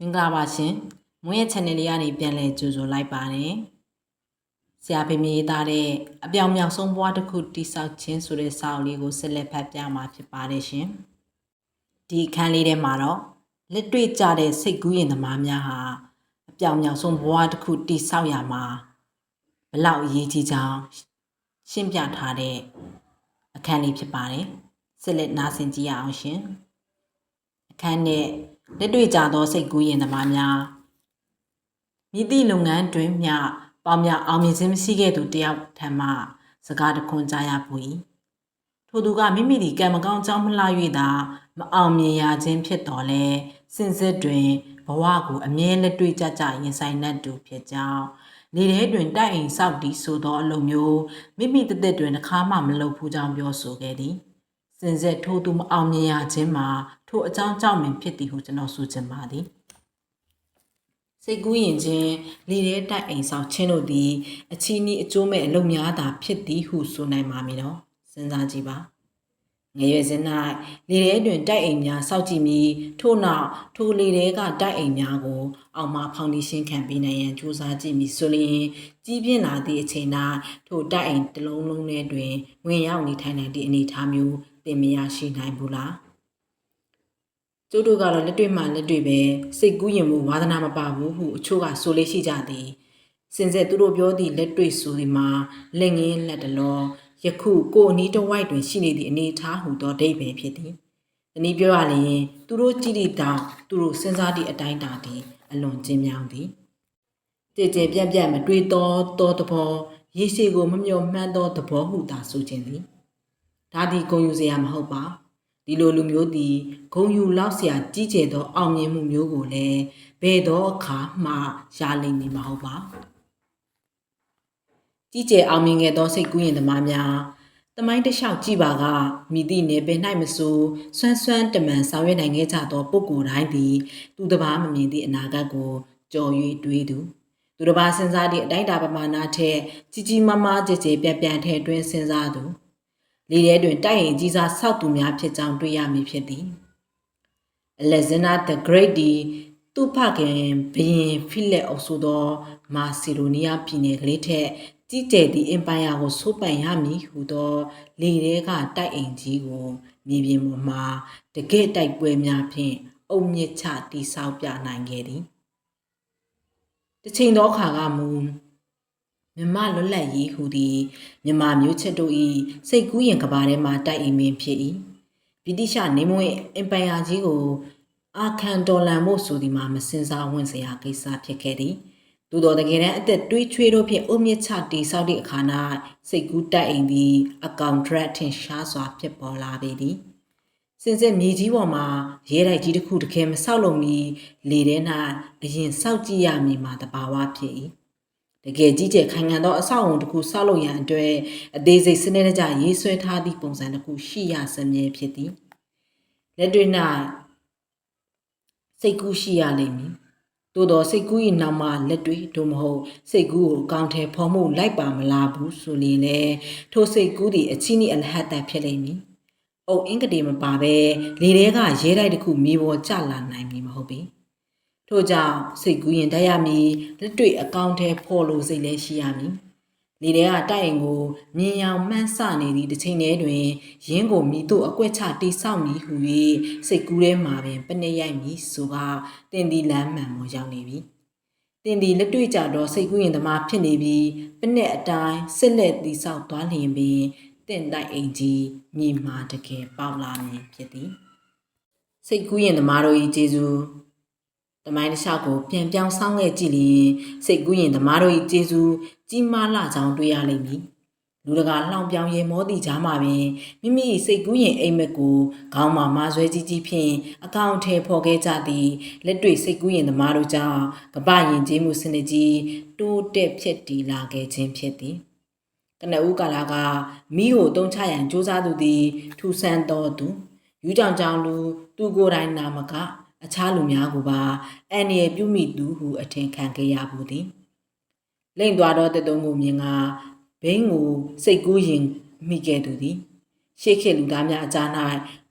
မင်္ဂလာပါရှင်မွေးရဲ့ channel လေးကနေပြန်လည်ကြိုဆိုလိုက်ပါတယ်ဆရာဖေမေရေးသားတဲ့အပြောင်မြောင်ဆုံးဘဝတစ်ခုတိဆောက်ခြင်းဆိုတဲ့စာအုပ်လေးကိုဆက်လက်ဖတ်ပြမှာဖြစ်ပါတယ်ရှင်ဒီအခန်းလေးထဲမှာတော့လက်တွေ့ကြတဲ့စိတ်ကူးရင်သမားများဟာအပြောင်မြောင်ဆုံးဘဝတစ်ခုတိဆောက်ရမှာဘလောက်အရေးကြီးကြောင်းရှင်းပြထားတဲ့အခန်းလေးဖြစ်ပါတယ်ဆက်လက်နားဆင်ကြည့်ရအောင်ရှင်အခန်းနဲ့ လက်တွေ့ကြသောစိတ်ကူးရင်သမားများမိသည့်လုပ်ငန်းတွင်မျှပေါင်းများအောင်မြင်ခြင်းမရှိခဲ့သူတယောက်ထံမှစကားတခွန်းကြားရပူ၏ထိုသူကမိမိသည်ကံမကောင်းကြောင်းမလှ၍သာမအောင်မြင်ရခြင်းဖြစ်တော်လဲစင်စစ်တွင်ဘဝကိုအမြဲလက်တွေ့ကြကြရင်ဆိုင်တတ်သူဖြစ်ကြောင်းနေထဲတွင်တိုက်အိမ်ဆောက်တည်ဆိုသောအလုပ်မျိုးမိမိတသက်တွင်တစ်ခါမှမလုပ်ဘူးကြောင်းပြောဆိုခဲ့သည် စင်ဆက်ထိုးသူမအောင်မြင်ရခြင်းမှာထိုအကြောင်းကြောင့်ပင်ဖြစ်သည်ဟုကျွန်တော်ဆိုချင်ပါသည်စိတ်ကူးရင်ချင်းလေထဲတိုက်အိမ်ဆောင်ချင်းတို့သည်အချီးနီးအကျိုးမဲ့အလုပ်များသာဖြစ်သည်ဟုဆိုနိုင်ပါမည်နော်စဉ်းစားကြည့်ပါငယ်ရွယ်စဉ်၌လေထဲတွင်တိုက်အိမ်များစောက်ကြည့်ပြီးထို့နောက်ထိုလေထဲကတိုက်အိမ်များကို အောင်မဖောင်ဒေးရှင်းခံပေးနိုင်ရန်ကြိုးစားကြည့်မည်ဆိုလျှင်ကြီးပြင်းလာသည့်အချိန်၌ထိုတိုက်အိမ်တစ်လုံးလုံးထဲတွင်ဝင်ရောက်နေထိုင်နိုင်သည့်အနေအထားမျိုး သင်မရရှိနိုင်ဘူးလားကျို့တို့ကတော့လက်တွေ့မှလက်တွေ့ပဲစိတ်ကူးရင်မှုဝါသနာမပါဘူးဟုအချို့ကဆိုလေးရှိကြသည်စင်ဆက်သူတို့ပြောသည့်လက်တွေ့ဆိုဒီမှာလက်ငင်းလက်တလောယခုကိုအနီးတစ်ဝိုက်တွင်ရှိနေသည့်အနေအထားဟူသောအဓိပ္ပာယ်ဖြစ်သည်။ဒီနည်းပြောရလျင်သူတို့ကြည့်သည့်တောင်သူတို့စဉ်းစားသည့်အတိုင်းတာသည်အလွန်ကျဉ်းမြောင်းသည်။ကြည်ကြည်ပြန့်ပြန့်မတွေးသောသောသဘောရေရှည်ကိုမမျှော်မှန်းသောသဘောဟုသာဆိုခြင်းသည်။ ဒါဒီဂုံယူစရာမဟုတ်ပါဒီလိုလူမျိုးသည်ဂုံယူလောက်စရာကြီးကျယ်သောအောင်မြင်မှုမျိုးကိုလည်းဘယ်သောအခါမှရလိမ့်မည်မဟုတ်ပါကြီးကျယ်အောင်မြင်ခဲ့သောစိတ်ကူးရင်သမားများတမိုင်းတလျှောက်ကြည့်ပါကမိသည့်နယ်ပယ်၌မဆိုဆွမ်းဆွမ်းတမန်ဆောင်ရွက်နိုင်ခဲ့ကြသောပုဂ္ဂိုလ်တိုင်းသည်သူတစ်ပါးမမြင်သည့်အနာဂတ်ကိုကြော်၍တွေးသူသူတစ်ပါးစဉ်းစားသည့်အတိုင်းတာပမာဏထက်ကြီးကြီးမားမားကြည်ကြည်ပြန့်ပြန့်ထဲတွင်စဉ်းစားသူ လေထဲတွင်တိုက်ရင်ကြီးစားဆောက်သူများဖြစ်ကြောင်းတွေ့ရမည်ဖြစ်သည် Alexander the Great သည်သူ့ဖခင်ဘုရင်ဖိလက်အုပ်စုသောမာစီဒိုနီးယားပြည်နယ်ကလေးထက်ကြီးကျယ်သည့်အင်ပါယာကိုစိုးပိုင်ရမည်ဟုသော လေထဲကတိုက်အိမ်ကြီးကိုမြေပြင်ပေါ်မှတကယ့်တိုက်ပွဲများဖြင့်အုံမြင့်ချတိဆောက်ပြနိုင်ခဲ့သည်တစ်ချိန်သောအခါကမူ မြမလွတ်လပ်ရေးဟူသည်မြမမျိုးချက်တို့၏စိတ်ကူးရင်ကဘာထဲမှတိုက်အိမ်ပင်ဖြစ်၏ဗြိတိရှနေမွေအင်ပါယာကြီးကို အာခံတော်လန်ဖို့ဆိုဒီမှာမစင်စားဝင်စရာကိစ္စဖြစ်ခဲ့သည်သို့တော်တကယ်တမ်းအသက်တွေးချွေးတို့ဖြင့်အုံမြင့်ချတိဆောက်သည့်အခါ၌စိတ်ကူးတိုက်အိမ်သည်အကောင်ဒရက်ထင်ရှားစွာဖြစ်ပေါ်လာပေသည်စင်စစ်မြေကြီးပေါ်မှာရဲတိုက်ကြီးတစ်ခုတကယ်မဆောက်လို့မီလေထဲ၌အရင်စောက်ကြည့်ရမည်မှာတဘာဝဖြစ်၏ တကယ်ကြီးကျယ်ခိုင်ခံ့သောအဆောက်အုံတစ်ခုဆောက်လုပ်ရန်အတွက်အသေးစိတ်စနစ်တကျရေးဆွဲထားသည့်ပုံစံတစ်ခုရှိရစမြဲဖြစ်သည်လက်တွေ့၌စိတ်ကူးရှိရလိမ့်မည်သို့တော့စိတ်ကူး၏နောက်မှလက်တွေတို့မဟုတ်စိတ်ကူးကိုကောင်းထဲဖော်မှုလိုက်ပါမလားဘူးဆိုရင်လေထိုစိတ်ကူးသည်အချင်းဤအလဟတ်တဖြစ်လိမ့်မည်။အုပ်အင်္ဂတေမပါပဲလေထဲကရဲတိုက်တစ်ခုမြေပေါ်ကျလာနိုင်မည်မဟုတ်ပေ။ ထို့ကြောင့်စိတ်ကူးရင်တတ်ရမည်လက်တွေ့အကောင့်ထဲဖော်လို့စိတ်လည်းရှိရမည်။လေထဲကတိုက်ရင်ကိုမြင်ရောင်မှန်းဆနေသည့်တစ်ချိန်တည်းတွင်ရင်းကိုမိတို့အကွက်ချတိဆောက်မည်ဟု၍စိတ်ကူးထဲမှာပင်ပနေရိုက်မည်ဆိုကတင်ဒီလမ်းမှန်ပေါ်ရောက်နေပြီ။တင်ဒီလက်တွေ့ကြတော့စိတ်ကူးရင်သမားဖြစ်နေပြီးပနက်အတိုင်းစစ်လက်တိဆောက်သွားလျင်ပင်တင့်တိုက်အိမ်ကြီးမြေမာတကယ်ပေါက်လာမည်ဖြစ်သည်။စိတ်ကူးရင်သမားတို့၏ကျေးဇူး တမိုင်းတစ်လျှောက်ကိုပြန်ပြောင်းဆောင်းခဲ့ကြည့်လျင်စိတ်ကူးရင်သမားတို့၏ကျေးဇူးကြီးမားလာကြောင်းတွေ့ရလိမ့်မည်လူတကာလှောင်ပြောင်ရေမောသည့်ကြားမှာပင်မိမိစိတ်ကူးရင်အိမ်မက်ကိုခေါင်းမှာမဆွဲကြီးကြီးဖြင့်အကောင့်ထဲဖော်ခဲ့ကြသည်လက်တွေ့စိတ်ကူးရင်သမားတို့ကြောင့်ကပရင်ကျေးမှုစနစ်ကြီးတိုးတက်ဖြစ်တည်လာခဲ့ခြင်းဖြစ်သည်ကနဦးကာလာကမိကိုတုံးချရန်စ조사သူသည်ထူဆန်းတော်သူယူကြောင်ကြောင်လူသူကိုယ်တိုင်နာမက အခြားလူများကိုပါအန်ရပြုမိသူဟုအထင်ခံခဲ့ရဘူးသည်လိမ့်သွားသောတတုံးကိုမြင်ကဘိန်းကိုစိတ်ကူးရင်မိခဲ့သူသည်ရှေ့ခေတ်လူသားများအကြား၌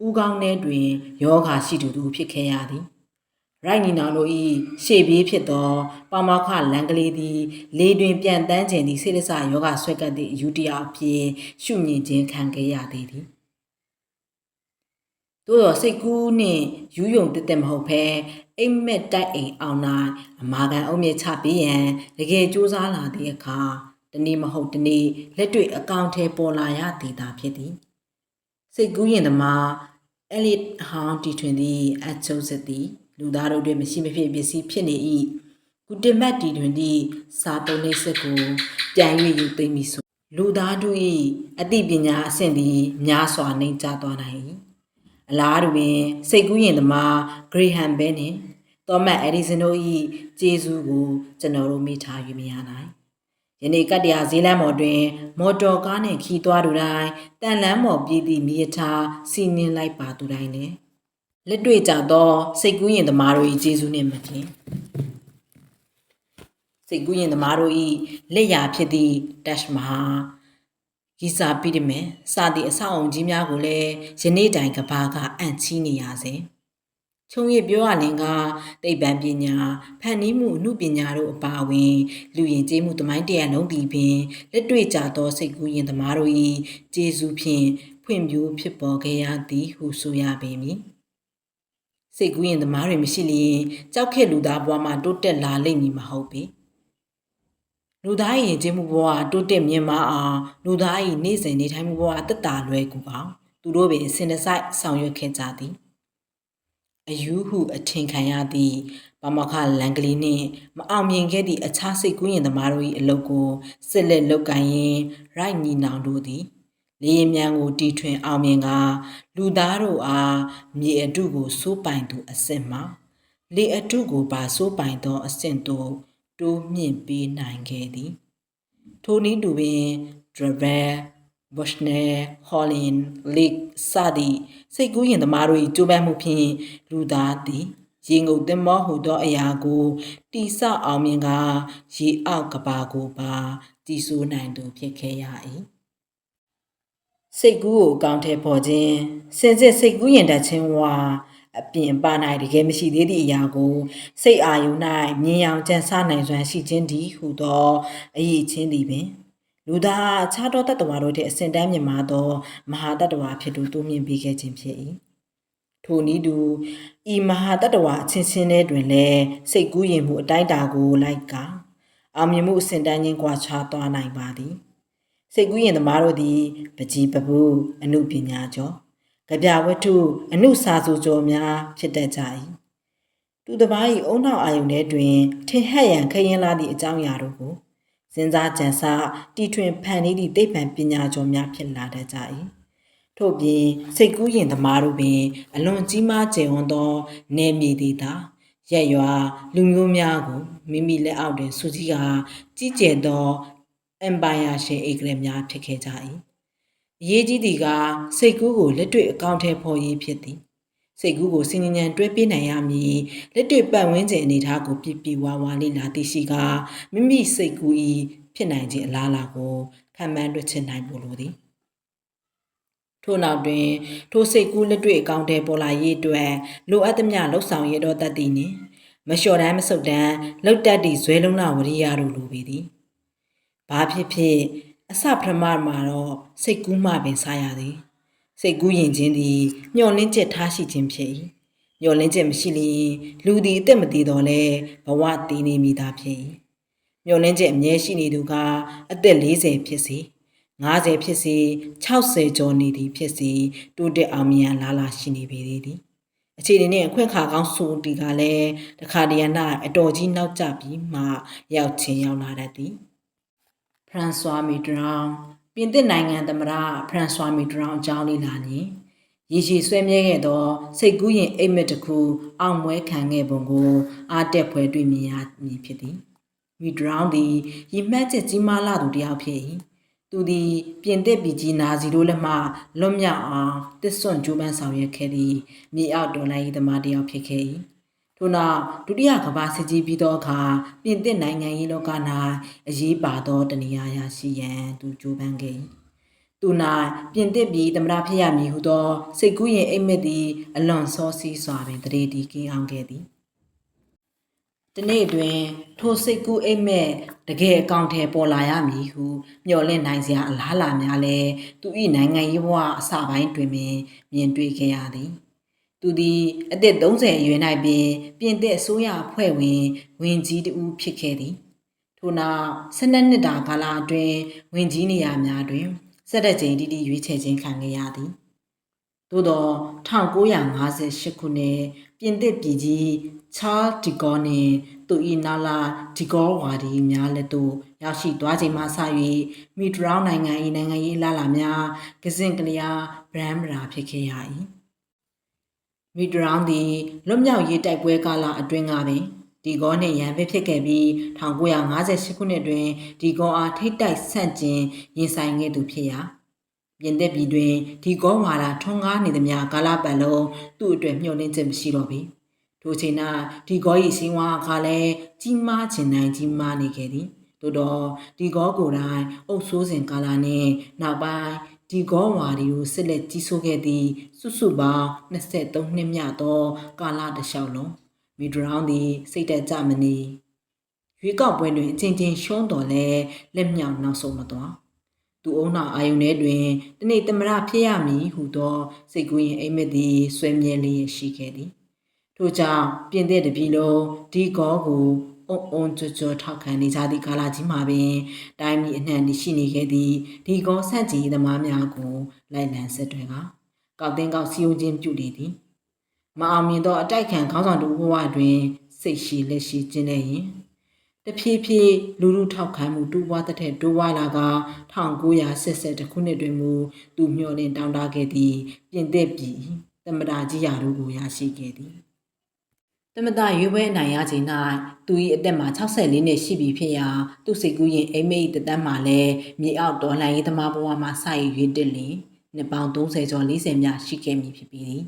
ဥကောင်းထဲတွင်ယောဂါရှိသူသူဖြစ်ခဲ့ရသည်ရိုက်နီနောင်တို့၏ရှေ့ပြေးဖြစ်သောပေါမောက်ခလန်ကလေးသည် လေတွင်ပြန်တန်းခြင်းသည့်စိရစယောဂဆွဲကပ်သည့်အယူတရာအဖြစ်ရှုမြင်ခြင်းခံခဲ့ရသေးသည် သို့သောစိတ်ကူးနှင့်ယူယုံတက်တက်မဟုတ်ဘဲအိမ်မက်တိုက်အိမ်အောင်နိုင်အမာကန်အုံမြင့်ချပေးရန်တကယ်စူးစမ်းလာသည့်အခါတနေ့မဟုတ်တနေ့လက်တွေ့အကောင့်ထဲပေါ်လာရသည်သာဖြစ်သည်စိတ်ကူးရင်သမားအဲလစ်ဟောင်းတီထွင်သည့်အချိုးစစ်သည်လူသားတို့တွင်မရှိမဖြစ်ပစ္စည်းဖြစ်နေ၏ကုတမတ်တီတွင်သည့်စာတုံးနှိပ်စစ်ကိုပြန်၍ယူသိမ့်မည်ဆိုလူသားတို့၏အသိပညာအဆင့်သည်များစွာနှိမ့်ကျသွားနိုင်၏ အလားတူပင်စိတ်ကူးရင်သမားဂရေဟမ်ဘဲနှင့်သောမတ်အက်ဒီဆန်တို့၏ကျေးဇူးကိုကျွန်တော်တို့မိထားယူမရနိုင်ယနေ့ကတ္တရာဈေးလမ်းပေါ်တွင် မော်တော်ကားနှင့်ခီးသွားသူတိုင်းတန်လန်းပေါ်ပြည်သည့်မြေထားစီနင်းလိုက်ပါသူတိုင်းလည်းလက်တွေ့ကြသောစိတ်ကူးရင်သမားတို့၏ကျေးဇူးနှင့်မကင်းစိတ်ကူးရင်သမားတို့၏လက်ရာဖြစ်သည့် dash မဟာ ဂီဇာပိရမင်စသည့်အဆောက်အုံကြီးများကိုလည်းယနေ့တိုင်ကဘာကအန့်ချီးနေရစဉ်ချုံရပြောရရင်ကသိပ္ပံပညာဖန်တီးမှုအမှုပညာတို့အပါအဝင် လူရင်ကျေးမှုသမိုင်းတရားလုံးသည်ပင်လက်တွေ့ကြသောစိတ်ကူးရင်သမားတို့၏ကျေးဇူးဖြင့်ဖွင့်ပြိုးဖြစ်ပေါ်ခဲ့ရသည်ဟုဆိုရပေမည်စိတ်ကူးရင်သမားတွေမရှိလျင်ကြောက်ခဲ့လူသားဘဝမှာတိုးတက်လာလိမ့်မည်မဟုတ်ပေ လူသားရဲ့ယဉ်ကျေးမှုဘဝတိုးတက်မြင့်မားအောင်လူသား၏နေ့စဉ်နေထိုင်မှုဘဝတက်တာလွယ်ကူအောင်သူတို့ပင်စင်တစိုက်ဆောင်ရွက်ခဲ့ကြသည်အယူဟုအထင်ခံရသည့်ပမခလန်ကလေးနှင့်မအောင်မြင်ခဲ့သည့်အခြားစိတ်ကူးရင်သမားတို့၏အလုပ်ကိုစစ်လက်လုပ်ကိုင်ရင်းရိုက်ညီနောင်တို့သည်လေရင်မြန်ကိုတီထွင်အောင်မြင်ကလူသားတို့အားမြေအတုကိုစိုးပိုင်သူအစစ်မှလေအတုကိုပါစိုးပိုင်သောအဆင့်သို့ တိုးမြင့်ပေးနိုင်ခဲ့သည်ထိုနည်းတူပင် Dravel Bushnell Holland Lake စသည့်စိတ်ကူးရင်သမားတို့၏ကြိုးပမ်းမှုဖြင့်လူသားသည်ရေငုပ်သင်္ဘောဟူသောအရာကိုတိဆောက်အောင်မြင်ကရေအောက်ကဘာကိုပါတည်ဆိုးနိုင်သူဖြစ်ခဲ့ရ၏စိတ်ကူးကိုအကောင့်ထဲပေါ်ခြင်းစင်စစ်စိတ်ကူးရင်တတ်ခြင်းဝါ အပြင်ပါနိုင်တကယ်မရှိသေးသည့်အရာကိုစိတ်အာယု၌မြင်အောင်ကြံစနိုင်စွမ်းရှိခြင်းသည်ဟူသောအရေးချင်းသည်ပင်လူသားအခြားသောတတ္တဝါတို့ထက်အစဉ်တန်းမြင့်မားသောမဟာတတ္တဝါဖြစ်သူတိုးမြင့်ပေးခဲ့ခြင်းဖြစ်၏ထိုနည်းတူဤမဟာတတ္တဝါအချင်းချင်းတွင်လည်းစိတ်ကူးရင်မှုအတိုင်းတာကိုလိုက်ကအောင်မြင်မှုအစဉ်တန်းချင်းကွာခြားသွားနိုင်ပါသည်စိတ်ကူးရင်သမားတို့သည်ပကြီးပပူအမှုပညာကျော် ကြပြဝတ္ထုအမှုစာစုကျော်များဖြစ်တတ်ကြ၏သူတစ်ပါး၏အုံနောက်အာယုန်ထဲတွင်ထင်ဟပ်ရန်ခရင်လာသည့်အကြောင်းအရာတို့ကိုစဉ်းစားကြံစတီထွင်ဖန်တီးသည့်သိပ္ပံပညာကျော်များဖြစ်လာတတ်ကြ၏ထို့ပြင်စိတ်ကူးရင်သမားတို့ပင် အလွန်ကြီးမားကျယ်ဝန်းသောနေမြေသေးတာရက်ရွာလူမျိုးများကိုမိမိလက်အောက်တွင်စုစည်းကာကြီးကျယ်သော empire ရှင်ဧကရာများဖြစ်ခဲ့ကြ၏ အရေးကြီးသည်ကစိတ်ကူးကိုလက်တွေ့အကောင့်ထဲပေါ်ရေးဖြစ်သည်စိတ်ကူးကိုစင်ញံတွဲပေးနိုင်ရမည်လက်တွေ့ပတ်ဝန်းကျင်အနေထားကိုပြပြဝါဝါလေးလာသိရှိကမိမိစိတ်ကူး၏ဖြစ်နိုင်ခြင်းအလားအလာကိုခံမှန်းတွေ့ချင်နိုင်ဖို့လိုသည်ထို့နောက်တွင်ထိုစိတ်ကူးလက်တွေ့အကောင့်ထဲပေါ်လာရေးအတွက်လိုအပ်သမျှလှုပ်ဆောင်ရတော့တတ်သည်နှင့်မလျှော်တမ်းမဆုတ်တမ်းလှုပ်တတ်သည့်ဇွဲလုံးနာဝရိယတို့လိုပေသည်ဘာဖြစ်ဖြစ် အစပထမမှာတော့စိတ်ကူးမှပင်စားရသည်စိတ်ကူးရင်ချင်းသည်ညှော်လင်းချက်ထားရှိခြင်းဖြစ်၏ညှော်လင်းချက်မရှိလျင်လူသည်အသက်မသေးတော့လဲဘဝတည်နေမိတာဖြစ်၏ညှော်လင်းချက်အမြဲရှိနေသူကအသက်40ဖြစ်စေ50ဖြစ်စေ60ကျော်နေသည်ဖြစ်စေတိုးတက်အောင်မြင်လာလာရှိနေပေသည်သည်အခြေအနေနဲ့အခွင့်အခါကောင်းဆိုတီကလည်းတခါတရံနာအတော်ကြီးနောက်ကျပြီးမှရောက်ချင်းရောက်လာတတ်သည် ဖရန်ဆွာမီဒရောင်ပြင်သစ်နိုင်ငံသမ္မတဖရန်ဆွာမီဒရောင်အကြောင်းလေးလာနေရေရှည်ဆွဲမြဲခဲ့သောစိတ်ကူးရင်အိမ်မက်တစ်ခုအောင်မွဲခံခဲ့ပုံကိုအားတက်ဖွယ်တွေ့မြင်ရမည်ဖြစ်သည်မီဒရောင်သည်ရည်မှတ်ချက်ကြီးမားလာသူတစ်ယောက်ဖြစ်၏သူသည်ပြင်သစ်ပြည်ကြီးနာစီတို့လက်မှလွတ်မြောက်အောင်တစ်ဆွန့်ကြိုးပမ်းဆောင်ရွက်ခဲ့သည့်မြေအောက်တော်လိုင်းသမားတစ်ယောက်ဖြစ်ခဲ့၏ ထို့နောက်ဒုတိယကမ္ဘာစစ်ကြီးပြီးသောအခါပြင်သစ်နိုင်ငံရေးလောက၌အရေးပါသောတနေရာရရှိရန်သူကြိုးပမ်းခဲ့၏သူ၌ပြင်သစ်ပြည်သမ္မတဖြစ်ရမည်ဟုသောစိတ်ကူးရင်အိမ်မက်သည်အလွန်စောစီးစွာပင်တရေတီကင်းအောင်ခဲ့သည်တနေ့အတွင်းထိုစိတ်ကူးအိမ်မက်တကယ်အကောင့်ထဲပေါ်လာရမည်ဟုမျှော်လင့်နိုင်စရာအလားအလာများလဲသူ၏နိုင်ငံရေးဘဝအစပိုင်းတွင်ပင်မြင်တွေ့ခဲ့ရသည် သူသည်အသက်30အရွယ်၌ပင်ပြင်သစ်အစိုးရအဖွဲ့ဝင်ဝင်ကြီးတဦးဖြစ်ခဲ့သည်ထို့နောက်12နှစ်တာကာလအတွင်းဝင်ကြီးနေရာများတွင်ဆက်တဲ့ချိန်တိတိရွေးချယ်ခြင်းခံခဲ့ရသည်သို့သော1958ခုနှစ်ပြင်သစ်ပြည်ကြီးချားဒီဂေါနှင့်သူ၏နာလာဒီဂေါဝါဒီများလက်သို့ရောက်ရှိသွားချိန်မှစ၍မီဒရောင်းနိုင်ငံ၏နိုင်ငံရေးလာလာများကစင်ကလျာဗရမ်မရာဖြစ်ခဲ့ရ၏ မီဒရောင်းသည်လွတ်မြောက်ရေးတိုက်ပွဲကာလအတွင်းကပင်ဒီဂေါနှင့်ရန်ဖစ်ဖြစ်ခဲ့ပြီး1958ခုနှစ်တွင်ဒီဂေါအားထိတ်တိုက်ဆန့်ကျင်ရင်ဆိုင်ခဲ့သူဖြစ်ရာပြင်သစ်ပြည်တွင်ဒီဂေါဝါဒထွန်းကားနေသမျှကာလပတ်လုံးသူ့အတွက်မျှော်လင့်ချက်မရှိတော့ပေထိုချိန်၌ဒီဂေါ၏စီးဝါအခါလည်းကြီးမားခြင်းနိုင်ကြီးမားနေခဲ့သည်သို့တော့ဒီဂေါကိုယ်တိုင်အုပ်ဆိုးစဉ်ကာလနှင့်နောက်ပိုင်း ဒီဂေါဝါဒီကိုဆက်လက်ကြီးစိုးခဲ့သည့်စုစုပေါင်း23နှစ်မြတ်သောကာလတစ်လျှောက်လုံးမီဒရောင်းသည်စိတ်တက်ကြမနေရွေးကောက်ပွဲတွင်အချင်းချင်းရှုံးတော်လဲလက်မြောက်နောက်ဆုံးမသွားသူအုံနာအာယုန်ထဲတွင်တနေ့သမရဖြစ်ရမည်ဟုသောစိတ်ကူးရင်အိမ်မက်သည်ဆွေမြဲလျက်ရှိခဲ့သည်ထို့ကြောင့်ပြင်သစ်တပြည်လုံးဒီကောကို အုံအုံကြွကြွထောက်ခံနေကြသည့်ကာလကြီးမှာပင်တိုင်းပြည်အနှံ့ရှိနေခဲ့သည့်ဒီကောဆန့်ကျင်ရေးသမားများကိုလိုက်လံဆက်တွယ်ကကောက်တင်ကောက်စီယုံချင်းပြုလေသည်မအောင်မြင်သောအတိုက်ခံခေါင်းဆောင်တို့ဘဝတွင်စိတ်ရှိလက်ရှိကျင်းနေရင်တဖြည်းဖြည်းလူလူထောက်ခံမှုတိုးပွားတဲ့တိုးပွားလာက1960ခုနှစ်တွင်မူသူမျှော်လင့်တောင်းတခဲ့သည့်ပြင်သစ်ပြည်သမ္မတကြီးရာတို့ကိုရရှိခဲ့သည် သမ္မတရွေးပွဲအနိုင်ရချိန်၌သူ၏အသက်မှာ64နှစ်ရှိပြီဖြစ်ရာသူစိတ်ကူးရင်အိမ်မိတ်တသက်မှာလည်းမြေအောက်တော်လှန်ရေးသမားဘဝမှာစရည်ရွေးတက်လင်နှစ်ပေါင်း30ကျော်40မြရှိခဲ့မည်ဖြစ်ပြီး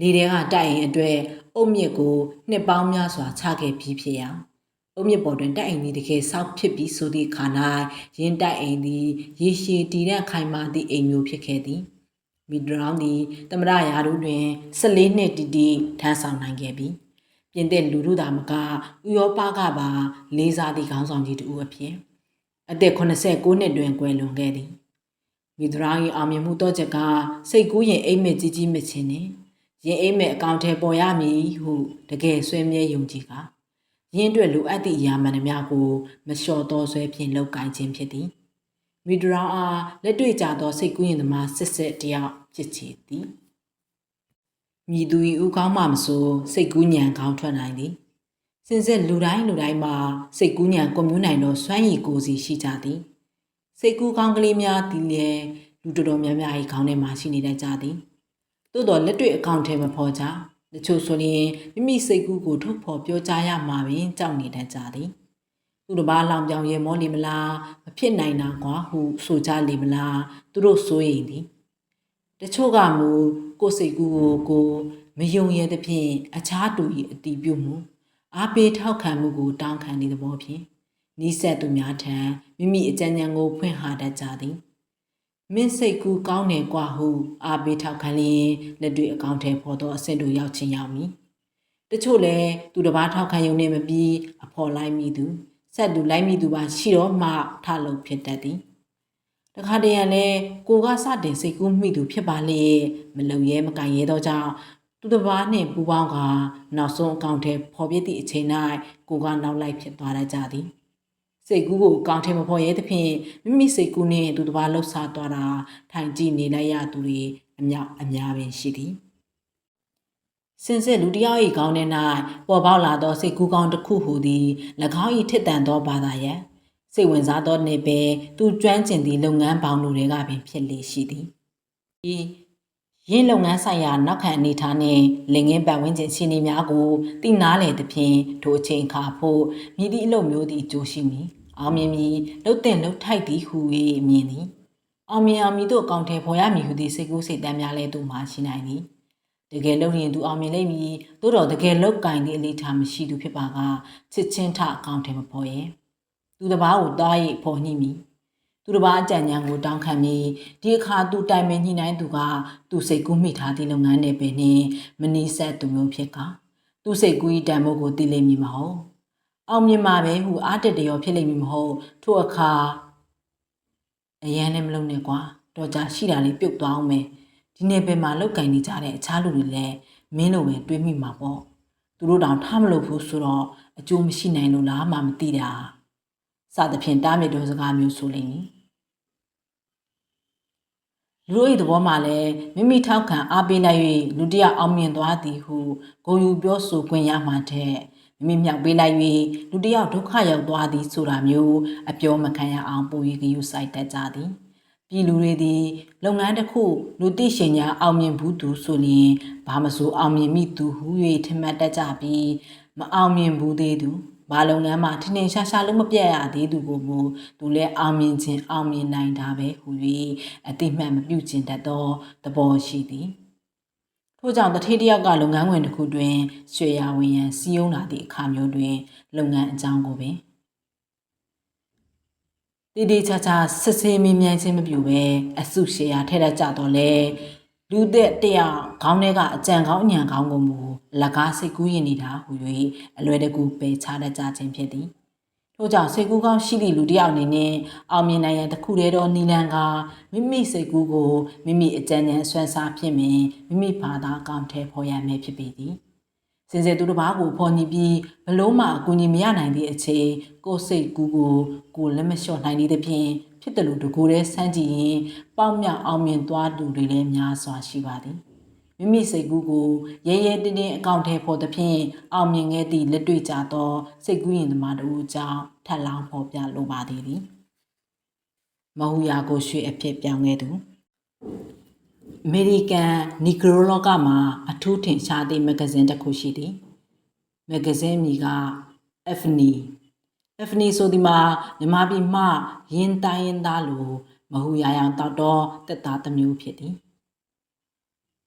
လေတွေကတိုက်ရင်အတွက်အုတ်မြစ်ကိုနှစ်ပေါင်းများစွာချခဲ့ပြီးဖြစ်ရာအုတ်မြစ်ပေါ်တွင်တိုက်အိမ်သည်တကယ်ဆောက်ဖြစ်ပြီးဆိုသည့်ခါ၌ရင်းတိုက်အိမ်သည်ရေရှည်တည်တဲ့ခိုင်မာသည့်အိမ်မျိုးဖြစ်ခဲ့သည် မီဒရောင်းသည်သမရရာတို့တွင်14နှစ်တည်တည်ထမ်းဆောင်နိုင်ခဲ့ပြီပြင်သစ်လူထုသာမကဥရောပကပါလေးစားသည့်ခေါင်းဆောင်ကြီးတူအဖြစ်အသက်89နှစ်တွင်ကွယ်လွန်ခဲ့သည်မီဒရောင်း၏အောင်မြင်မှုတော့ချက်ကစိတ်ကူးရင်အိမ်မက်ကြီးကြီးမချင်းနှင့်ရင်အိမ်မက်အကောင့်ထဲပေါ်ရမည်ဟုတကယ်ဆွေးမြဲယုံကြည်ကားရင်းအတွက်လိုအပ်သည့်အရာမှန်သမျှကိုမလျှော်သောဆွဲဖြင့်လောက်ကင်ခြင်းဖြစ်သည် မီဒရောင်းအားလက်တွေ့ကြသောစိတ်ကူးရင်သမားစစ်စစ်တယောက်ဖြစ်ချေသည်မြည်သူ၏ဥကောင်းမှမဆိုစိတ်ကူးညံကောင်းထွက်နိုင်သည်စင်စစ်လူတိုင်းလူတိုင်းမှာစိတ်ကူးညံကွန်မြူနိုင်သောစွမ်းရည်ကိုယ်စီရှိကြသည်စိတ်ကူးကောင်းကလေးများသည်လည်းလူတော်တော်များများ၏ခေါင်းထဲမှာရှိနေတတ်ကြသည်သို့တော်လက်တွေ့အကောင့်ထဲမဖော်ကြတချို့ဆိုရင်မိမိစိတ်ကူးကိုထုတ်ဖော်ပြောကြားရမှာပင်ကြောက်နေတတ်ကြသည် သူတစ်ပါးလောင်ပြောင်ရေမောလီမလားမဖြစ်နိုင်တာကွာဟုဆိုကြလီမလားသူတို့စိုးရိမ်သည်တချို့ကမူကိုစိတ်ကူးကိုကိုမယုံရဲသဖြင့်အခြားသူ၏အတီးပြုမှုအားပေးထောက်ခံမှုကိုတောင်းခံနေသဘောဖြင့်နီးစပ်သူများထံမိမိအကြံဉာဏ်ကိုဖွင့်ဟတတ်ကြသည်မင်းစိတ်ကူးကောင်းတယ်ကွာဟုအားပေးထောက်ခံလျင်လက်တွေ့အကောင့်ထဲပေါ်သောအဆင့်တို့ရောက်ချင်းရောက်မည်တချို့လည်းသူတစ်ပါးထောက်ခံရုံနဲ့မပြီးအဖော်လိုက်မိသူ ဆက်သူလိုက်မိသူပါရှိတော့မှထလုပ်ဖြစ်တတ်သည်တခါတရံလဲကိုကစတင်စိတ်ကူးမိသူဖြစ်ပါလေမလုံရဲမကန်ရဲတော့ကြောင့်သူတစ်ပါးနှင့်ပူပေါင်းကနောက်ဆုံးအကောင့်ထဲပေါ်ပြသည့်အချိန်၌ကိုကနောက်လိုက်ဖြစ်သွားတတ်ကြသည်စိတ်ကူးကိုကောင်းထဲမဖော်ရဲသဖြင့်မိမိစိတ်ကူးနှင့်သူတစ်ပါးလှုပ်ရှားသွားတာထိုင်ကြည့်နေလိုက်ရသူတွေအမြောက်အများပင်ရှိသည် စင်စစ်လူတယောက်၏ကောင်းထဲ၌ပေါ်ပေါက်လာသောစိတ်ကူးကောင်းတစ်ခုဟူသည်၎င်း၏ထစ်တန်သောဘာသာရပ်စိတ်ဝင်စားသောနေပဲသူကျွမ်းကျင်သည့်လုပ်ငန်းပေါင်းတို့တွေကပင်ဖြစ်လေရှိသည်ဤရင်းလုပ်ငန်းဆိုင်ရာနောက်ခံအနေထားနှင့်လင်ငင်းပတ်ဝန်းကျင်ရှင်နေများကိုတည်နာလေသဖြင့်ထိုအချိန်ခါဖို့မြည်သည့်အလုပ်မျိုးသည်ကြိုးရှိမည်အောင်မြင်မည်လှုပ်တဲ့လှုပ်ထိုက်သည်ဟု၍မြင်သည်အောင်မြင်အောင်မည်တို့အကောင့်ထဲပေါ်ရမည်ဟုသည့်စိတ်ကူးစိတ်တမ်းများလည်းသူမှရှိနိုင်သည် တကယ်လုပ်ရင်သူအောင်မြင်လိမ့်မည်သို့တော်တကယ်လောက်ကင်သည့်အလေးထားမရှိသူဖြစ်ပါကချစ်ချင်းထအကောင့်ထဲမပေါ်ရဲ့သူတစ်ပါးကိုတားရိပ်ပေါ်ညှိမည်သူတစ်ပါးအကြံဉာဏ်ကိုတောင်းခံပြီးဒီအခါသူတိုင်ပင်ညှိနှိုင်းသူကသူစိတ်ကူးမိထားသည့်လုပ်ငန်းနယ်ပင်နှင့်မနီးဆက်သူမျိုးဖြစ်ကသူ့စိတ်ကူးဤတန်ဖို့ကိုသိလိမ့်မည်မဟုတ်အောင်မြင်မှာပဲဟုအားတက်တရောဖြစ်လိမ့်မည်မဟုတ်ထို့အခါအရန်လည်းမလုံးနဲ့ကွာတော့ကြရှိတာလေးပြုတ်သွားအောင်မယ် ဒီနေ့ပဲမှာလောက်ကင်နေကြတဲ့အခြားလူတွေလည်းမင်းလိုပဲတွေးမိမှာပေါ့သူတို့တောင်ထားမလို့ဘူးဆိုတော့အကျိုးမရှိနိုင်လို့လားမှမသိတာစသဖြင့်တားမြစ်တော်စကားမျိုးဆိုလိမ့်မည်လူတို့၏သဘောမှာလည်းမိမိထောက်ခံအားပေးနိုင်၍လူတစ်ယောက်အောင်မြင်သွားသည်ဟုဂုဏ်ယူပြောဆိုခွင့်ရမှတဲ့မိမိမြောက်ပေးလိုက်၍လူတစ်ယောက်ဒုက္ခရောက်သွားသည်ဆိုတာမျိုးအပြောမခံရအောင်ပို၍ဂရုစိုက်တတ်ကြသည် ပြည်လူတွေသည် လုပ်ငန်းတစ်ခုလူသိရှင်ညာအောင်မြင်ဘူးသူဆိုရင်ဘာမဆိုအောင်မြင်မိသူဟု၍ထင်မှတ်တတ်ကြပြီးမအောင်မြင်ဘူးသေးသူဘာလုပ်ငန်းမှာထင်ထင်ရှားရှားလုံးမပြတ်ရသေးသူကိုမူသူလည်းအောင်မြင်ခြင်းအောင်မြင်နိုင်တာပဲဟူ၍အတိမတ်မပြုတ်ခြင်းတတ်သောသဘောရှိသည်ထို့ကြောင့်တထေးတယောက်ကလုပ်ငန်းဝင်တစ်ခုတွင်ရွှေရဝင်ရန်စီယုံလာသည့်အခါမျိုးတွင်လုပ်ငန်းအကြောင်းကိုပင် တည်တည်ချာချာစစ်ဆေးမင်းမြန်ခြင်းမပြုဘဲအစုရှယ်ယာထဲထကြတော့လေလူသက်တယောက်ခေါင်းထဲကအကြံကောင်းအညံကောင်းကိုမူလက်ကားစိတ်ကူးရင်နေတာဟူ၍အလွယ်တကူပယ်ချတတ်ကြခြင်းဖြစ်သည်ထို့ကြောင့်စိတ်ကူးကောင်းရှိသည့်လူတစ်ယောက်အနေနဲ့အောင်မြင်နိုင်ရန်တစ်ခုတည်းသောနီလန်ကမိမိစိတ်ကူးကိုမိမိအကြံဉာဏ်ဆွမ်းစားဖြင့်ပင်မိမိဘာသာအကောင့်ထဲဖော်ရမယ်ဖြစ်ပေသည် စင်စယ်သူတစ်ပါးကိုဖော်ညီပြီးဘလို့မှအကူအညီမရနိုင်သည့်အချိန်ကိုယ်စိတ်ကူးကိုကိုယ်လက်မလျှော့နိုင်သည့်ဖြင့်ဖြစ်တယ်လို့တကူတည်းစမ်းကြည့်ရင်ပေါက်မြောက်အောင်မြင်သွားသူတွေလည်းများစွာရှိပါသည်မိမိစိတ်ကူးကိုရဲရဲတင်းတင်းအကောင့်ထဲပေါ်သဖြင့်အောင်မြင်ခဲ့သည့်လက်တွေ့ကြသောစိတ်ကူးရင်သမားတို့ကြောင့်ထပ်လောင်းပေါ်ပြလိုပါသေးသည်မဟုရာကိုရွှေအဖြစ်ပြောင်းခဲ့သူ အမေရိကန်နီဂရိုလောကမှာအထူးထင်ရှားသည့်မဂ္ဂဇင်းတစ်ခုရှိသည်မဂ္ဂဇင်းမည်က Effni Effni ဆိုဒီမှာမြမပြည်မှရင်းတိုင်းရင်းသားလိုမဟုရာရောင်တောက်တော့တက်သားတစ်မျိုးဖြစ်သည်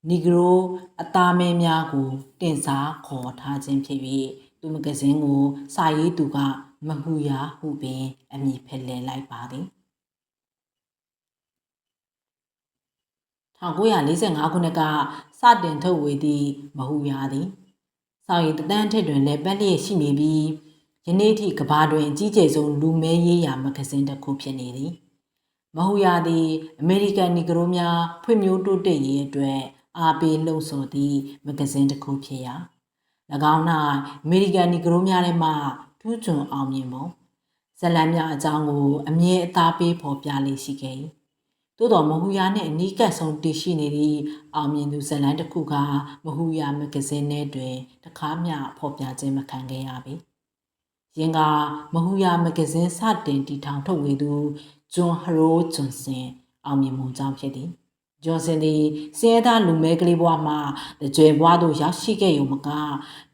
နီဂရိုအသားမဲများကိုတင်စားခေါ်ထားခြင်းဖြစ်၍သူမဂဇင်းကိုစာရေးသူကမဟူရာဟုပင်အမည်ဖယ်လှယ်လိုက်ပါသည် 1945ခုနှစ်ကစတင်ထုတ်ဝေသည့်မဟူရာသည်စောင်ရည်တန်းထက်တွင်လည်းပတ်လျက်ရှိနေပြီးယနေ့ထိကဘာတွင်အကြီးကျယ်ဆုံးလူမဲရေးရာမဂဇင်းတစ်ခုဖြစ်နေသည်မဟူရာသည်အမေရိကန်နီဂရိုများဖွံ့ဖြိုးတိုးတက်ရေးအတွက်အားပေးလှုံ့ဆော်သည့်မဂဇင်းတစ်ခုဖြစ်ရာ၎င်း၌အမေရိကန်နီဂရိုများထဲမှထူးချွန်အောင်မြင်ပုံဇလံများအကြောင်းကိုအမြဲအသားပေးဖော်ပြလေးရှိခဲ့၏ သို့တော်မဟူယာနှင့်အနီးကပ်ဆုံးတည်ရှိနေသည့်အောင်မြင်သူဇလံတစ်ခုကမဟူယာမဂဇင်းထဲတွင်တခါမျှဖော်ပြခြင်းမခံခဲ့ရပေ။ယင်ကမဟူယာမဂဇင်းစတင်တည်ထောင်ထုတ်ဝေသူဂျွန်ဟရိုးဂျွန်စင်အောင်မြင်မှုကြောင့်ဖြစ်သည်။ဂျွန်စင်သည်စဲသားလူမဲကလေးဘွားမှကြွယ်ဘွားသို့ရောက်ရှိခဲ့ရုံမက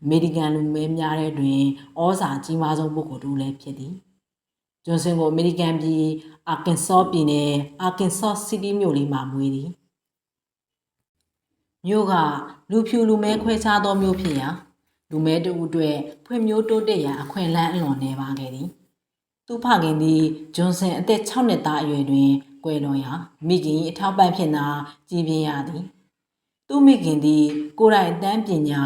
အမေရိကန်လူမဲများတဲ့တွင်ဩဇာကြီးမားဆုံးပုဂ္ဂိုလ်တူလည်းဖြစ်သည် ဂျွန်စင်ကိုအမေရိကန်ပြည်အာကင်ဆော့ပြည်နယ်အာကင်ဆော့စီးတီးမြို့လေးမှာမွေးသည်မြို့ကလူဖြူလူမဲခွဲခြားသောမြို့ဖြစ်ရာလူမဲတူအတွက်ဖွံ့ဖြိုးတိုးတက်ရန်အခွင့်အလမ်းအလွန်နေပါခဲ့သည်သူဖခင်သည်ဂျွန်စင်အသက်6နှစ်သားအရွယ်တွင်ကွယ်လွန်ရာမိခင်အထောက်ပံ့ဖြစ်နာကြည်ပြင်းရသည်သူမိခင်သည်ကိုယ်တိုင်အတန်းပညာ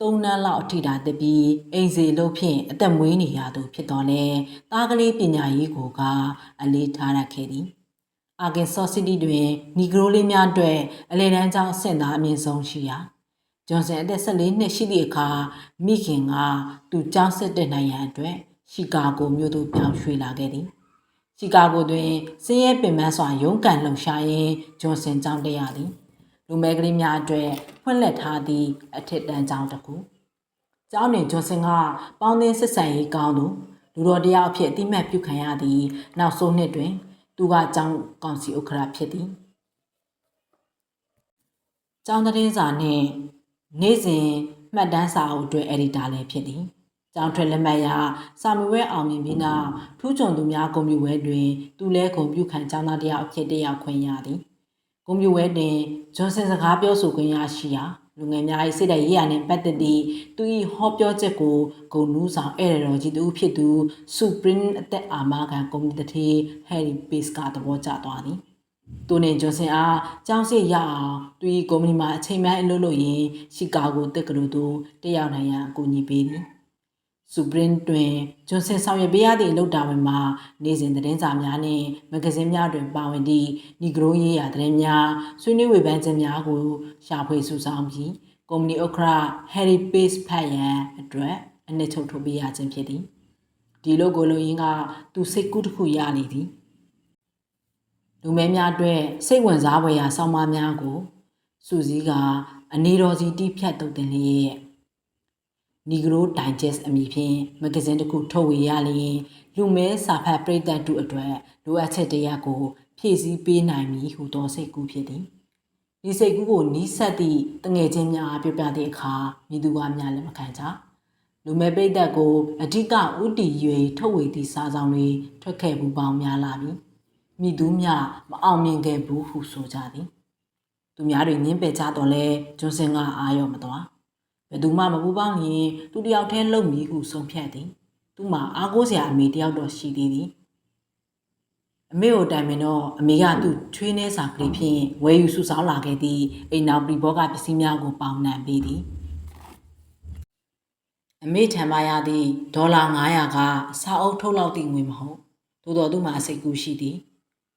သုံးနန်းလောက်အထိတာတပြီးအိမ်စီလို့ဖြင့်အသက်မွေးနေရသူဖြစ်တော်လဲတားကလေးပညာရေးကိုကအလေးထားရခဲ့သည်အာကင်ဆော့စီးတီးတွင်နီဂရိုလေးများအတွက်အလဲတန်းကျောင်းအဆင့်သားအမြင့်ဆုံးရှိရာဂျွန်ဆန်အသက်14နှစ်ရှိသည့်အခါမိခင်ကသူကျောင်းဆက်တဲ့နိုင်ရန်အတွက်ရှီကာဂိုမြို့သို့ပြောင်းရွှေ့လာခဲ့သည်ရှီကာဂိုတွင်စင်းရဲပင်ပန်းစွာရုန်းကန်လှုပ်ရှားရင်းဂျွန်ဆင်ကျောင်းတက်ရသည် လူမဲကလေးများအတွက်ဖွင့်လှစ်ထားသည့်အထက်တန်းကျောင်းတစ်ခုကျောင်းတွင်ဂျွန်ဆင်ကပေါင်းသင်းဆက်ဆံရေးကောင်းသူလူတော်တယောက်အဖြစ်အတိမတ်ပြုခံရသည်နောက်ဆုံးနှစ်တွင် သူကကျောင်းကောင်စီဥက္ကဋ္ဌဖြစ်သည်ကျောင်းသတင်းစာနှင့်နေ့စဉ်မှတ်တမ်းစာအုပ်အတွက်အက်ဒီတာလည်းဖြစ်သည်ကျောင်းထွက်လက်မှတ်ရစာမေးပွဲအောင်မြင်ပြီးနောက်ထူးချွန်သူများဂုဏ်ပြုဝဲတွင် သူလဲဂုဏ်ပြုခံကျောင်းသားတယောက်အဖြစ်တယောက်ခွင့်ရသည် ဂုဏ်ပြုဝဲတွင်ဂျွန်ဆန်စကားပြောဆိုခွင့်ရရှိရာလူငယ်များ၏စိတ်ဓာတ်ရေးရာနှင့်ပတ်သက်သည့်သူ၏ဟောပြောချက်ကိုဂုဏ်နူးဆောင်ဧည့်တော်ကြီးသူဖြစ်သူ Supreme အသက်အာမခံကွန်မြူနတီဟယ်ရီပေးစ်ကသဘောကျသွားသည်သူနဲ့ဂျွန်ဆင်အားကြောင်းစစ်ရအောင်သူ၏ကုမ္ပဏီမှာအချိန်ပိုင်းအလုပ်လုပ်ရင်းရှီကာဂိုတက္ကသိုလ်သို့တက်ရောက်နိုင်ရန်အကူအညီပေးသည် စူပရင်တွင်ဂျွန်ဆင်ဆောင်ရွက်ပေးရသည့်အလုပ်တာဝန်မှာနေ့စဉ်သတင်းစာများနှင့်မဂ္ဂဇင်းများတွင်ပါဝင်သည့်နီဂရိုရေးရာသတင်းများဆွေးနွေးဝေဖန်ခြင်းများကိုရှာဖွေစုဆောင်းပြီးကုမ္ပဏီဥက္ကဋ္ဌ Harry Pace ဖတ်ရန်အတွက်အနှစ်ချုပ်ထုတ်ပေးရခြင်းဖြစ်သည်ဒီလိုကိုလုံရင်းကသူစိတ်ကူးတစ်ခုရနေသည်လူမဲများအတွက်စိတ်ဝင်စားဖွယ်ရာဆောင်းပါးများကိုစူစည်းကအနေတော်စီတီးဖြတ်တုတ်တင်လျက် နီဂရိုဒိုင်ဂျက်အမည်ဖြင့်မဂ္ဂဇင်းတစ်ခုထုတ်ဝေရလျင်လူမဲစာဖတ်ပရိသတ်တို့အတွက်လိုအပ်ချက်တရက်ကို ဖြည့်ဆည်းပေးနိုင်မည်ဟုသောစိတ်ကူးဖြစ်သည်ဒီစိတ်ကူးကိုနီးစပ်သည့်တငယ်ချင်းများပြပြသည့်အခါမိသူကများလည်းမခံကြလူမဲပရိသတ်ကိုအဓိကဥတီ၍ထုတ်ဝေသည့်စာဆောင်တွေထွက်ခဲ့မှုပေါင်းများလာပြီမိသူမြမအောင်မြင်ခဲ့ဘူးဟုဆိုကြသည်သူများတွေညင်းပယ်ကြတော့လဲကျွန်းစင်ကအာရော့မသွား ဘယ်သူမှမပူပေါင်းရင်သူတယောက်တည်းလုံမည်ဟုဆုံးဖြတ်သည်သူမှအားကိုးစရာအမေတယောက်တော့ရှိသေးသည်အမေကိုတိုင်ပင်တော့အမေကသူ့ချွေးနှဲစာကလေးဖြင့်ဝယ်ယူစုဆောင်းလာခဲ့သည့်အိမ်နောက်ပရိဘောကပစ္စည်းများကိုပေါင်နှံပေးသည်အမေထံမှရသည့်ဒေါ်လာ900ကစာအုပ်ထုတ်လောက်သည့်ငွေမဟုတ်သို့တော်သူမှအစိတ်ကူးရှိသည်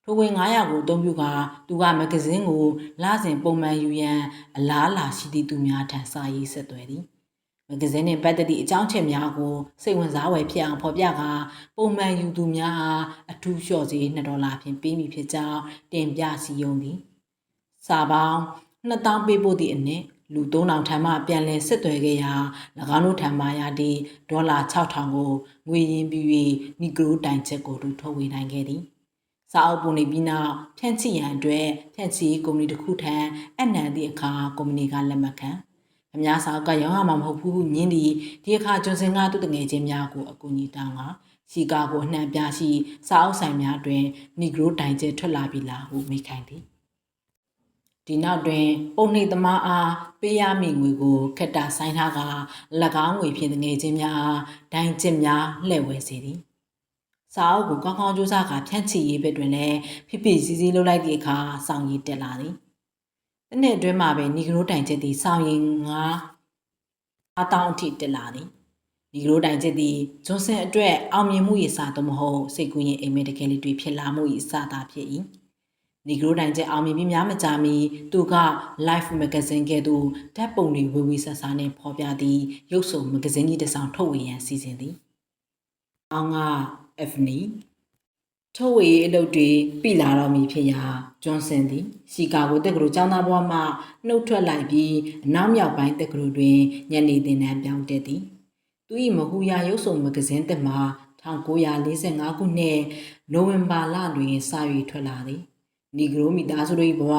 ထိုဝင်900ကိုအသုံးပြုကာသူကမဂ္ဂဇင်းကိုလစဉ်ပုံမှန်ယူရန်အလားလာရှိသည့်သူများထံစာရေးဆက်သွယ်သည်မဂ္ဂဇင်းနှင့်ပတ်သက်သည့်အကြောင်းချက်များကိုစိတ်ဝင်စားဖွယ်ဖြစ်အောင်ဖော်ပြကာပုံမှန်ယူသူများအားအထူးလျှော့ဈေး2ဒေါ်လာဖြင့်ပေးမည်ဖြစ်ကြောင်းတင်ပြစီယုံသည်စာပေါင်း2000ပေးဖို့သည့်အနည်းလူ3000ထံမှပြန်လည်ဆက်သွယ်ခဲ့ရာ၎င်းတို့ထံမှရသည့်ဒေါ်လာ6000ကိုငွေရင်းပြီး၍နီဂရိုတိုင်ချက်ကိုသူထုတ်ဝေနိုင်ခဲ့သည် စာအုပ်ပုံနေပြီးနောက်ဖြန့်ချိရန်အတွက်ဖြန့်ချိကုမ္ပဏီတစ်ခုထံအနံသည့်အခါကုမ္ပဏီကလက်မှတ်ခံအများစာအုပ်ကရောင်းရမှာမဟုတ်ဘူးဟုညင်းသည်ဒီအခါကျွန်းစင်ကသူ့တငယ်ချင်းများကိုအကူအညီတောင်းကရှီကာကိုအနှံပြရှိစာအုပ်ဆိုင်များတွင်နီဂရိုတိုင်ကျဲထွက်လာပြီလားဟုမေးခိုင်းသည်ဒီနောက်တွင်ပုံနှိပ်သမားအားပေးရမည့်ငွေကိုခက်တာဆိုင်ထားက၎င်းငွေဖြင့်တငယ်ချင်းများအားဒိုင်ကျစ်များလှည့်ဝဲစေသည် စာအုပ်ကိုကောင်းကောင်းစူးစမ်းကဖြန့်ချီရေးဘက်တွင်လည်းဖိဖိစီစီလှုပ်လိုက်သည့်အခါစောင်းရည်တက်လာသည်။တစ်နှစ်အတွင်းမှာပဲနီဂရိုတိုင်ချက်သည်စောင်းရည်ငါးအတောင်းအထိတက်လာသည်။နီဂရိုတိုင်ချက်သည်ဂျွန်ဆန်အတွက်အောင်မြင်မှု၏အစသို့မဟုတ်စိတ်ကူးရင်အိမ်မက်တကယ်လေးတွေဖြစ်လာမှု၏အစသာဖြစ်၏။နီဂရိုတိုင်ချက်အောင်မြင်ပြီးများမကြာမီသူက Life Magazine ကဲ့သို့ဓာတ်ပုံတွေဝေဝေဆဆနဲ့ဖော်ပြသည့်ရုပ်စုံမဂ္ဂဇင်းကြီးတစ်စောင်ထုတ်ဝေရန်စီစဉ်သည်။အောင်က Evany ထုတ်ဝေရေးအလုပ်တွေပြီလာတော့မည်ဖြစ်ရာဂျွန်ဆန်သည်ရှီကာဂိုတက္ကသိုလ်ကျောင်းသားဘဝမှနှုတ်ထွက်လိုက်ပြီးအနောက်မြောက်ပိုင်းတက္ကသိုလ်တွင်ညနေသင်တန်းပြောင်းတက်သည်သူ၏မဟူရာရုပ်ဆောင်မဂ္ဂဇင်းသက်မှာ1945ခုနှစ်နိုဝင်ဘာလတွင်စာရွေထွက်လာသည်နီဂရိုမိသားစုတို့၏ဘဝ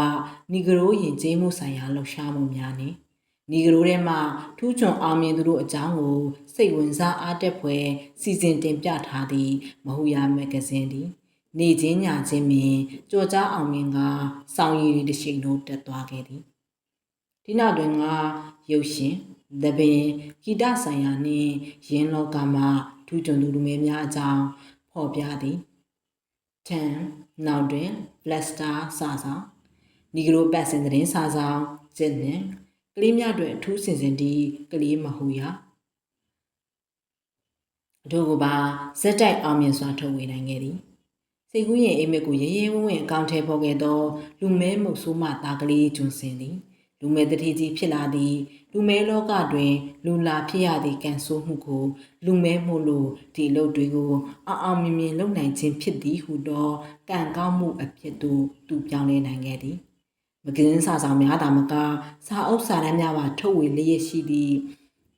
နီဂရိုယဉ်ကျေးမှုဆိုင်ရာလှုပ်ရှားမှုများနှင့် နီဂရိုထဲမှာထူးချွန်အောင်မြင်သူတို့အကြောင်းကိုစိတ်ဝင်စားအားတက်ဖွယ်စီစဉ်တင်ပြထားသည့်မဟူယာမဂ္ဂဇင်းသည်နေချင်းညာချင်းပင်ကြော်ကြားအောင်မြင်ကစောင်းရည်တစ်ရှိန်တို့တက်သွားခဲ့သည်ဒီနောက်တွင်ကရုပ်ရှင်သပင်ဂီတဆိုင်ရာနှင့်ယင်းလောကမှာထူးချွန်သူလူငယ်များအကြောင်းဖော်ပြသည်တန်နောက်တွင် Blaster စာဆောင်နီဂရိုပတ်စင်သတင်းစာဆောင်ကျင်းနှင့် ကလေးများအတွက်အထူးစင်စင်တီးကလေးမဟူရာတို့ကပါဇက်တိုက်အောင်မြင်စွာထုတ်ဝေနိုင်ခဲ့သည်စိတ်ကူးရင်အိမ်မက်ကိုရဲရဲဝံ့ဝံ့အကောင့်ထဲပေါ်ခဲ့သောလူမဲမုတ်ဆိုးမသားကလေးကျွန်းစင်သည်လူမဲတတိကြီးဖြစ်လာသည်လူမဲလောကတွင် လူလာဖြစ်ရသည့်ကံဆိုးမှုကို လူမဲမှုလို့ဒီအလုပ်တွေကိုအောင်အောင်မြင်မြင်လုပ်နိုင်ခြင်းဖြစ်သည်ဟုသောကံကောင်းမှုအဖြစ်သို့သူပြောင်းလဲနိုင်ခဲ့သည် မကင်းစာဆောင်များသာမကစာအုပ်စာတမ်းများပါထုတ်ဝေလျက်ရှိသည့်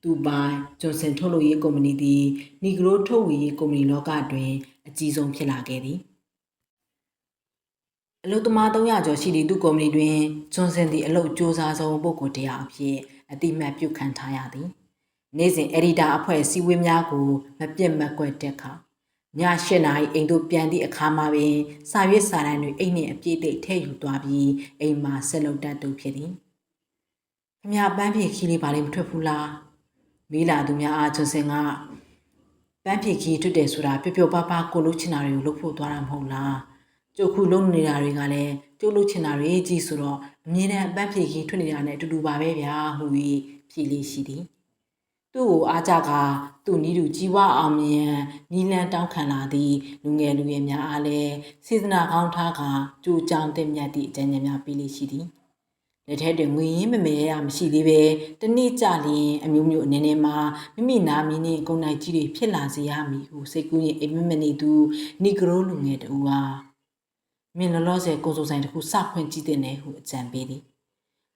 သူပိုင်ဂျွန်ဆန်ထုတ်လုပ်ရေးကုမ္ပဏီသည်နီဂရိုထုတ်ဝေရေးကုမ္ပဏီလောကတွင်အကြီးဆုံးဖြစ်လာခဲ့သည်အလုသမား300ကျော်ရှိသည့်သူကုမ္ပဏီတွင်ဂျွန်ဆန်သည်အလုတ်စ조사ဆုံးပုဂ္ဂိုလ်တရားအဖြစ်အတိမတ်ပြုခံထားရသည်နေ့စဉ်အက်ဒီတာအဖွဲ့စည်းဝေးများကိုမပြတ်မကွက်တက်ခါ ည၈နာရီအိမ်သို့ပြန်သည့်အခါမှာပင်စာရွက်စာတမ်းတွေအိမ်နှင့်အပြည့်တိတ်ထည့်ယူသွားပြီးအိမ်မှာဆက်လုပ်တတ်သူဖြစ်သည်ခမပန်းဖြေခီးလေးပါလေးမထွက်ဘူးလားမေးလာသူများအားဂျွန်ဆင်ကပန်းဖြေခီးထွက်တယ်ဆိုတာပျော်ပျော်ပါးပါးကိုလို့ချင်တာတွေကိုလုပ်ဖို့သွားတာမဟုတ်လားကြုတ်ခုလုံးနေတာတွေကလည်းကျိုးလို့ချင်တာတွေကြီးဆိုတော့အမြင်နဲ့အပန်းဖြေခင်းထွက်နေတာနဲ့အတူတူပါပဲဗျာဟူ၍ဖြေလေးရှိသည် သူ့ကိုအားကြကသူ့နီးသူជីဝအောင်မြင်နီလန်တောင်းခံလာသည့်လူငယ်လူငယ်များအားလည်းစေတနာကောင်းထားကကြိုးကြောင်တင်မြတ်သည့်အကြံဉာဏ်များပေးလေးရှိသည်လက်ထက်တွင်ငွေရင်းမမဲရမရှိသေးပဲတနေ့ကြလျင်အမျိုးမျိုးအနေနဲ့မှာမိမိနာမည်နှင့်ဂုဏ်နိုင်ကြီးတွေဖြစ်လာစေရမည်ဟုစိတ်ကူးရင်အိမ်မက်မက်နေသူနီဂရိုလူငယ်တူဟာမင်းလောလောဆယ်ကိုစိုးဆိုင်တစ်ခုစဖွင့်ကြည့်တဲ့နယ်ဟုအကြံပေးသည်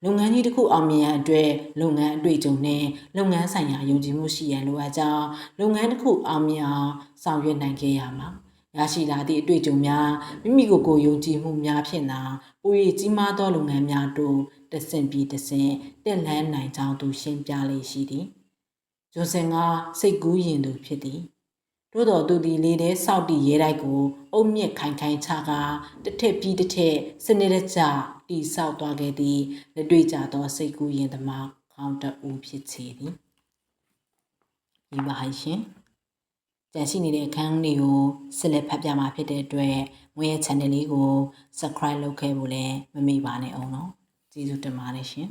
လုပ်ငန်းကြီးတစ်ခုအောင်မြင်ရန်အတွက်လုပ်ငန်းအတွေ့အကြုံနဲ့လုပ်ငန်းဆိုင်ရာယုံကြည်မှုရှိရန်လိုအပ်ကြောင်းလုပ်ငန်းတစ်ခုအောင်မြင်အောင်ဆောင်ရွက်နိုင်ခဲ့ရမှာရရှိလာသည့်အတွေ့အကြုံများမိမိကိုယ်ကိုယ်ယုံကြည်မှုများဖြင့်သာပို၍ကြီးမားသောလုပ်ငန်းများတို့တဆင့်ပြီးတဆင့်တက်လှမ်းနိုင်ကြောင်းသူရှင်းပြလေရှိသည်ဂျွန်ဆန်ကစိတ်ကူးရင်သူဖြစ်သည်သို့တော်သူသည်လေထဲစောက်တည်ရဲတိုက်ကိုအုံမြင့်ခိုင်ခိုင်ချကာတစ်ထက်ပြီးတစ်ထက်စနစ်တကျ တီဆောက်သွားခဲ့သည်လက်တွေ့ကြသောစိတ်ကူးရင်သမားခေါင်းတအူးဖြစ်ချေသည်ဒီပါဟရှင်ကြန့်ရှိနေတဲ့အခန်းတွေကိုဆက်လက်ဖတ်ပြမှာဖြစ်တဲ့အတွက်ငွေရဲ့ channel လေးကို subscribe လုပ်ခဲ့ဖို့လည်းမမေ့ပါနဲ့အောင်နော်ကျေးဇူးတင်ပါတယ်ရှင်